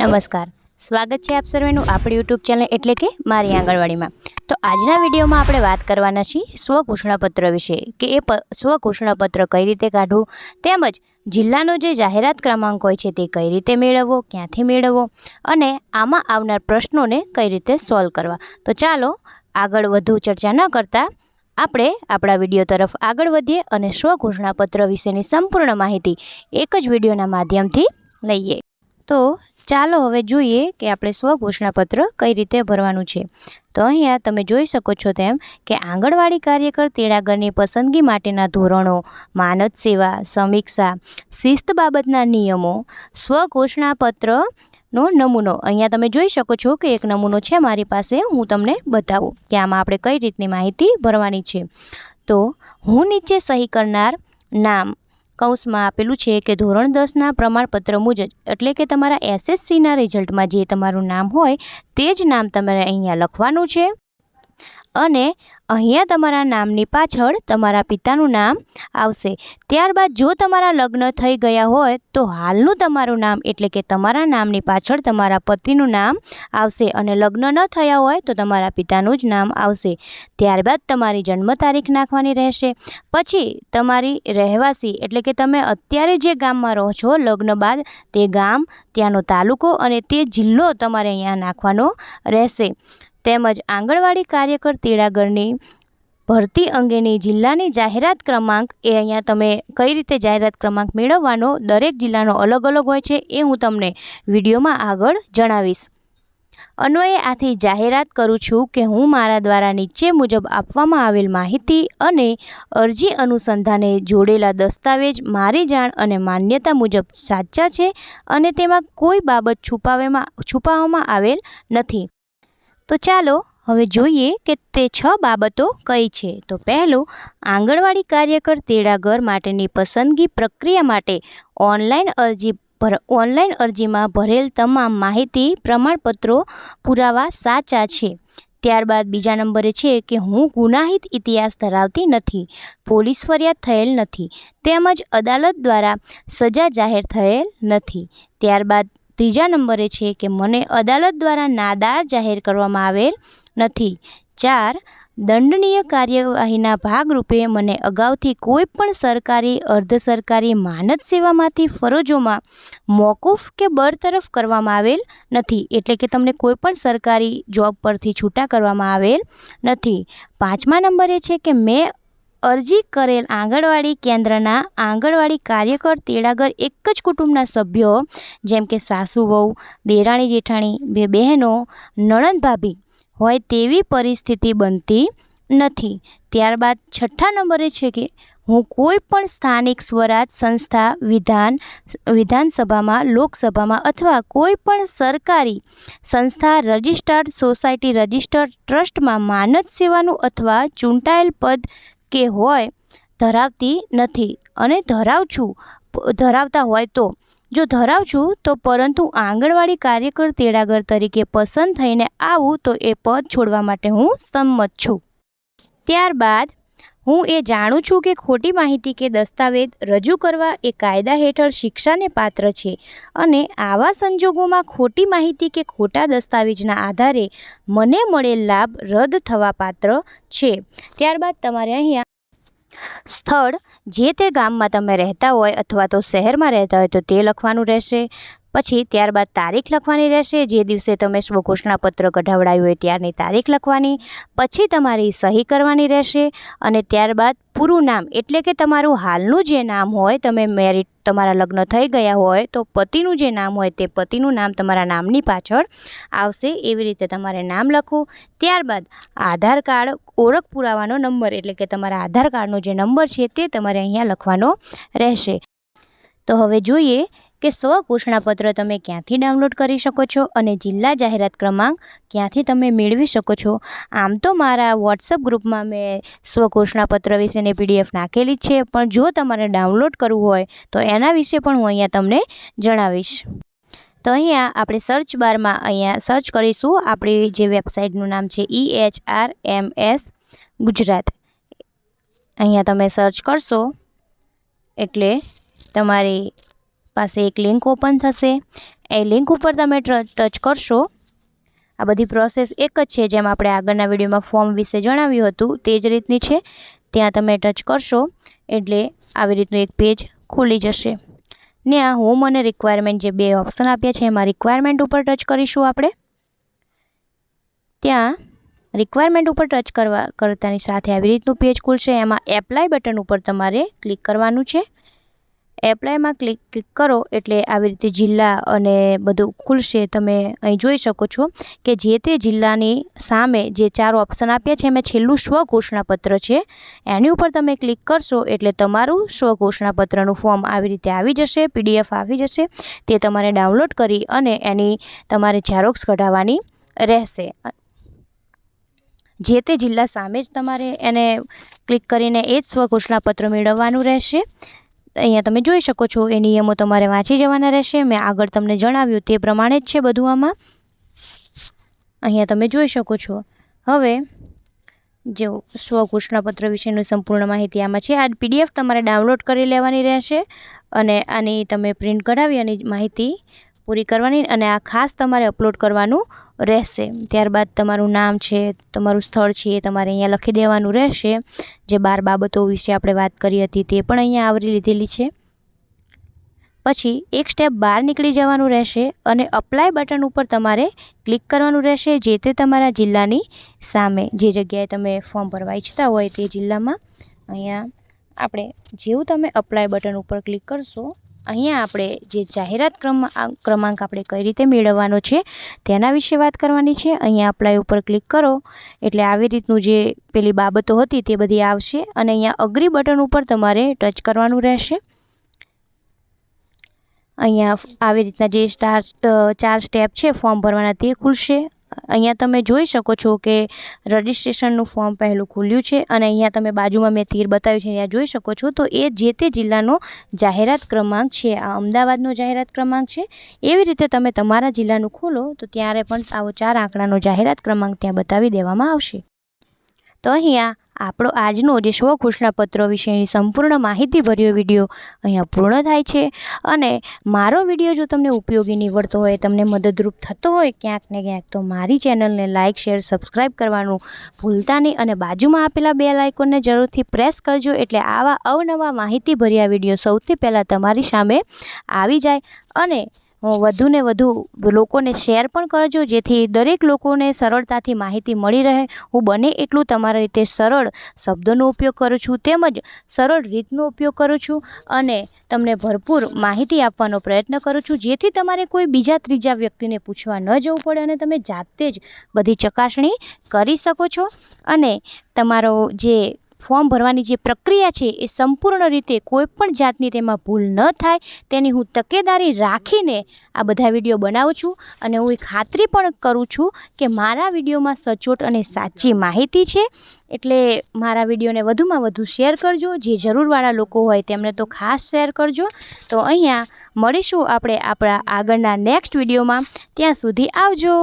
નમસ્કાર. સ્વાગત છે આપ સર્વેનું આપણી યુટ્યુબ ચેનલ એટલે કે મારી આંગણવાડીમાં. તો આજના વિડીયોમાં આપણે વાત કરવાના છીએ સ્વઘોષણાપત્ર વિશે કે એ સ્વઘોષણાપત્ર કઈ રીતે કાઢવું તેમજ જિલ્લાનો જે જાહેરાત ક્રમાંક હોય છે તે કઈ રીતે મેળવવો, ક્યાંથી મેળવવો અને આમાં આવનાર પ્રશ્નોને કઈ રીતે સોલ્વ કરવા. તો ચાલો આગળ વધુ ચર્ચા ન કરતાં આપણે આપણા વીડિયો તરફ આગળ વધીએ અને સ્વઘોષણાપત્ર વિશેની સંપૂર્ણ માહિતી એક જ વિડીયોના માધ્યમથી લઈએ. તો ચાલો હવે જોઈએ કે આપણે સ્વઘોષણાપત્ર કઈ રીતે ભરવાનું છે. તો અહીંયા તમે જોઈ શકો છો તેમ કે આંગણવાડી કાર્યકર તેડાગરની પસંદગી માટેના ધોરણો, માનદ સેવા, સમીક્ષા, શિસ્ત બાબતના નિયમો, સ્વઘોષણાપત્રનો નમૂનો. અહીંયા તમે જોઈ શકો છો કે એક નમૂનો છે મારી પાસે, હું તમને બતાવું કે આમાં આપણે કઈ રીતની માહિતી ભરવાની છે. તો હું નીચે સહી કરનાર નામ કૌંસમાં આપેલું છે કે ધોરણ દસના પ્રમાણપત્ર મુજબ, એટલે કે તમારા એસએસસીના રિઝલ્ટમાં જે તમારું નામ હોય, તે જ નામ તમારે અહીંયા લખવાનું છે. અને અહીંયા તમારા નામની પાછળ તમારા પિતાનું નામ આવશે. ત્યારબાદ જો તમારા લગ્ન થઈ ગયા હોય, તો હાલનું તમારું નામ, એટલે કે તમારા નામની પાછળ તમારા પતિનું નામ આવશે. અને લગ્ન ન થયા હોય, તો તમારા પિતાનું જ નામ આવશે. ત્યારબાદ તમારી જન્મ તારીખ નાખવાની રહેશે. પછી તમારી રહેવાસી, એટલે કે તમે અત્યારે જે ગામમાં રહો છો, લગ્ન બાદ, તે ગામ, ત્યાંનો તાલુકો અને તે જિલ્લો તમારે અહીંયા નાખવાનો રહેશે. તેમજ આંગણવાડી કાર્યકર તેડાગરની ભરતી અંગેની જિલ્લાની જાહેરાત ક્રમાંક એ અહીંયા તમે કઈ રીતે જાહેરાત ક્રમાંક મેળવવાનો, દરેક જિલ્લાનો અલગ અલગ હોય છે એ હું તમને વિડીયોમાં આગળ જણાવીશ. અન્વયે આથી જાહેરાત કરું છું કે હું મારા દ્વારા નીચે મુજબ આપવામાં આવેલ માહિતી અને અરજી અનુસંધાને જોડેલા દસ્તાવેજ મારી જાણ અને માન્યતા મુજબ સાચા છે અને તેમાં કોઈ બાબત છુપાવેમાં, છુપાવવામાં આવેલ નથી. તો ચાલો હવે જોઈએ કે તે છ બાબતો કઈ છે. તો પહેલું, આંગણવાડી કાર્યકર તેડાગર માટેની પસંદગી પ્રક્રિયા માટે ઓનલાઈન અરજી ભર, ઓનલાઈન અરજીમાં ભરેલ તમામ માહિતી, પ્રમાણપત્રો પુરાવા સાચા છે. ત્યારબાદ બીજા નંબરે છે કે હું ગુનાહિત ઇતિહાસ ધરાવતી નથી, પોલીસ ફરિયાદ થયેલ નથી, તેમજ અદાલત દ્વારા સજા જાહેર થયેલ નથી. ત્યારબાદ ત્રીજા નંબરે છે કે મને અદાલત દ્વારા નાદાર જાહેર કરવામાં આવેલ નથી. ચાર, દંડનીય કાર્યવાહીના ભાગરૂપે મને અગાઉથી કોઈ પણ સરકારી, અર્ધ સરકારી માનદ સેવામાંથી ફરજોમાં મોકૂફ કે બરતરફ કરવામાં આવેલ નથી. એટલે કે તમને કોઈ પણ સરકારી જોબ પરથી છૂટા કરવામાં આવેલ નથી. પાંચમા નંબરે છે કે મેં અરજી કરેલ આંગણવાડી કેન્દ્રના આંગણવાડી કાર્યકર તેડાગર એક જ કુટુંબના સભ્યો, જેમ કે સાસુ વહુ, દેરાણી જેઠાણી, બે બહેનો, નણંદ ભાભી હોય તેવી પરિસ્થિતિ બનતી નથી. ત્યારબાદ છઠ્ઠા નંબરે છે કે, હું કોઈ પણ સ્થાનિક સ્વરાજ સંસ્થા, વિધાન, વિધાનસભામાં, લોકસભામાં અથવા કોઈ પણ સરકારી સંસ્થા, રજિસ્ટર્ડ સોસાયટી, રજિસ્ટર્ડ ટ્રસ્ટમાં માનદ સેવાનું અથવા ચૂંટાયેલ પદ કે હોય, ધરાવતી નથી. અને ધરાવ છું ધરાવતા હોય તો. જો ધરાવ છું તો પરંતુ આંગણવાડી કાર્યકર તેડાગર તરીકે પસંદ થઈને આવું, તો એ પદ છોડવા માટે હું સંમત છું. ત્યારબાદ હું એ જાણું છું કે ખોટી માહિતી કે દસ્તાવેજ રજૂ કરવા એ કાયદા હેઠળ શિક્ષાને પાત્ર છે અને આવા સંજોગોમાં ખોટી માહિતી કે ખોટા દસ્તાવેજના આધારે મને મળેલ લાભ રદ થવા પાત્ર છે. ત્યારબાદ તમારે અહીંયા સ્થળ જે તે ગામમાં તમે રહેતા હોય અથવા તો શહેરમાં રહેતા હોય તો તે લખવાનું રહેશે. પછી ત્યારબાદ તારીખ લખવાની રહેશે. જે દિવસે તમે સ્વઘોષણાપત્ર કઢાવડાયું હોય ત્યારની તારીખ લખવાની. પછી તમારી સહી કરવાની રહેશે અને ત્યારબાદ પૂરું નામ, એટલે કે તમારું હાલનું જે નામ હોય, તમે મેરિટ, તમારા લગ્ન થઈ ગયા હોય, તો પતિનું જે નામ હોય તે પતિનું નામ તમારા નામની પાછળ આવશે. એવી રીતે તમારે નામ લખવું. ત્યારબાદ આધાર કાર્ડ ઓળખ પુરાવાનો નંબર, એટલે કે તમારા આધાર કાર્ડનો જે નંબર છે તે તમારે અહીંયા લખવાનો રહેશે. તો હવે જોઈએ કે સ્વઘોષણાપત્ર તમે ક્યાંથી ડાઉનલોડ કરી શકો છો અને જિલ્લા જાહેરાત ક્રમાંક ક્યાંથી તમે મેળવી શકો છો? આમ તો મારા વોટ્સઅપ ગ્રુપમાં મેં સ્વઘોષણાપત્ર વિશેની પીડીએફ નાખેલી છે, પણ જો તમારે ડાઉનલોડ કરવું હોય, તો એના વિશે પણ હું અહીંયા તમને જણાવીશ. તો અહીંયા આપણે સર્ચ બારમાં અહીંયા સર્ચ કરીશું. આપણી જે વેબસાઇટનું નામ છે E H R M S Gujarat. અહીંયા તમે સર્ચ કરશો, એટલે તમારી પાસે એક લિંક ઓપન થશે. એ લિંક ઉપર તમે ટચ કરશો. આ બધી પ્રોસેસ એક જ છે, જેમ આપણે આગળના વિડીયોમાં ફોર્મ વિશે જણાવ્યું હતું, તે જ રીતની છે. ત્યાં તમે ટચ કરશો, એટલે આવી રીતનું એક પેજ ખુલી જશે. ને આ હોમ અને રિક્વાયરમેન્ટ જે બે ઓપ્શન આપ્યા છે, એમાં રિક્વાયરમેન્ટ ઉપર ટચ કરીશું આપણે. ત્યાં રિક્વાયરમેન્ટ ઉપર ટચ કરવા, કરતાની સાથે આવી રીતનું પેજ ખુલશે. એમાં એપ્લાય બટન ઉપર તમારે ક્લિક કરવાનું છે. એપ્લાયમાં ક્લિક ક્લિક કરો એટલે આવી રીતે જિલ્લા અને બધું ખુલશે. તમે અહીં જોઈ શકો છો કે જે તે જિલ્લાની સામે જે ચાર ઓપ્શન આપ્યા છે, એમાં છેલ્લું સ્વઘોષણાપત્ર છે. એની ઉપર તમે ક્લિક કરશો એટલે તમારું સ્વઘોષણાપત્રનું ફોર્મ આવી રીતે આવી જશે પીડીએફ આવી જશે. તે તમારે ડાઉનલોડ કરી અને એની તમારે ઝેરોક્સ કઢાવવાની રહેશે. જે તે જિલ્લા સામે જ તમારે એને ક્લિક કરીને એ જ સ્વઘોષણાપત્ર મેળવવાનું રહેશે. અહીંયા તમે જોઈ શકો છો, એ નિયમો તમારે વાંચી જવાના રહેશે. મેં આગળ તમને જણાવ્યું તે પ્રમાણે જ છે બધું આમાં. અહીંયા તમે જોઈ શકો છો. હવે, જો સ્વઘોષણાપત્ર વિશેની સંપૂર્ણ માહિતી આમાં છે. આ પીડીએફ તમારે ડાઉનલોડ કરી લેવાની રહેશે અને આની તમે પ્રિન્ટ કઢાવી અને માહિતી પૂરી કરવાની અને આ ખાસ તમારે અપલોડ કરવાનું રહેશે. ત્યારબાદ તમારું નામ છે, તમારું સ્થળ છે એ તમારે અહીંયા લખી દેવાનું રહેશે. જે બાર બાબતો વિશે આપણે વાત કરી હતી તે પણ અહીંયા આવરી લીધેલી છે. પછી એક સ્ટેપ બહાર નીકળી જવાનું રહેશે અને અપ્લાય બટન ઉપર તમારે ક્લિક કરવાનું રહેશે જે તે તમારા જિલ્લાની સામે. જે જગ્યાએ તમે ફોર્મ ભરવા ઈચ્છતા હોય તે જિલ્લામાં અહીંયા આપણે જેવું તમે અપ્લાય બટન ઉપર ક્લિક કરશો અહીંયા આપણે જે જાહેરાત ક્રમ, ક્રમાંક આપણે કઈ રીતે મેળવવાનો છે, તેના વિશે વાત કરવાની છે. અહીંયા અપ્લાય ઉપર ક્લિક કરો. એટલે આવી રીતનું જે પેલી બાબતો હતી તે બધી આવશે અને અહીંયા અગ્રી બટન ઉપર તમારે ટચ કરવાનું રહેશે. અહીંયા આવી રીતના જે સ્ટાર ચાર સ્ટેપ છે, ફોર્મ ભરવાના તે ખુલશે. અહીંયા તમે જોઈ શકો છો કે રજિસ્ટ્રેશનનું ફોર્મ પહેલું ખુલ્યું છે અને અહીંયા તમે બાજુમાં મેં તીર બતાવ્યું છે, અહીંયા જોઈ શકો છો. તો એ જે તે જિલ્લાનો જાહેરાત ક્રમાંક છે, આ અમદાવાદનો જાહેરાત ક્રમાંક છે. એવી રીતે તમે તમારા જિલ્લાનું ખોલો, તો ત્યારે પણ આવો ચાર આંકડાનો જાહેરાત ક્રમાંક ત્યાં બતાવી દેવામાં આવશે. તો અહીંયા આપણો આજનો જે સ્વ ઘોષણાપત્ર વિશેની સંપૂર્ણ માહિતીભર્યો વીડિયો અહીંયા પૂર્ણ થાય છે. અને મારો વીડિયો જો તમને ઉપયોગી નીવડતો હોય, તમને મદદરૂપ થતો હોય ક્યાંક ને ક્યાંક, તો મારી ચેનલને લાઇક શેર સબસ્ક્રાઈબ કરવાનું ભૂલતા નહીં અને બાજુમાં આપેલા બે લાઇકોનને જરૂરથી પ્રેસ કરજો એટલે આવા અવનવા માહિતીભર્યા વીડિયો સૌથી પહેલાં તમારી સામે આવી જાય. અને વધુને વધુ લોકોને શેર પણ કરજો, જેથી દરેક લોકોને સરળતાથી માહિતી મળી રહે. હું બને એટલું તમારા રીતે સરળ શબ્દોનો ઉપયોગ કરું છું, તેમજ સરળ રીતનો ઉપયોગ કરું છું અને તમને ભરપૂર માહિતી આપવાનો પ્રયત્ન કરું છું. જેથી તમારે કોઈ બીજા ત્રીજા વ્યક્તિને પૂછવા ન જવું પડે અને તમે જાતે જ બધી ચકાસણી કરી શકો છો. અને તમારો જે ફોર્મ ભરવાની જે પ્રક્રિયા છે એ સંપૂર્ણ રીતે કોઈપણ જાતની તેમાં ભૂલ ન થાય, તેની હું તકેદારી રાખીને આ બધા વીડિયો બનાવું છું. અને હું એ ખાતરી પણ કરું છું કે મારા વિડીયોમાં સચોટ અને સાચી માહિતી છે. એટલે મારા વિડીયોને વધુમાં વધુ શેર કરજો. જે જરૂરવાળા લોકો હોય તેમને તો ખાસ શેર કરજો. તો અહીંયા મળીશું આપણે આપણા આગળના નેક્સ્ટ વિડીયોમાં. ત્યાં સુધી આવજો.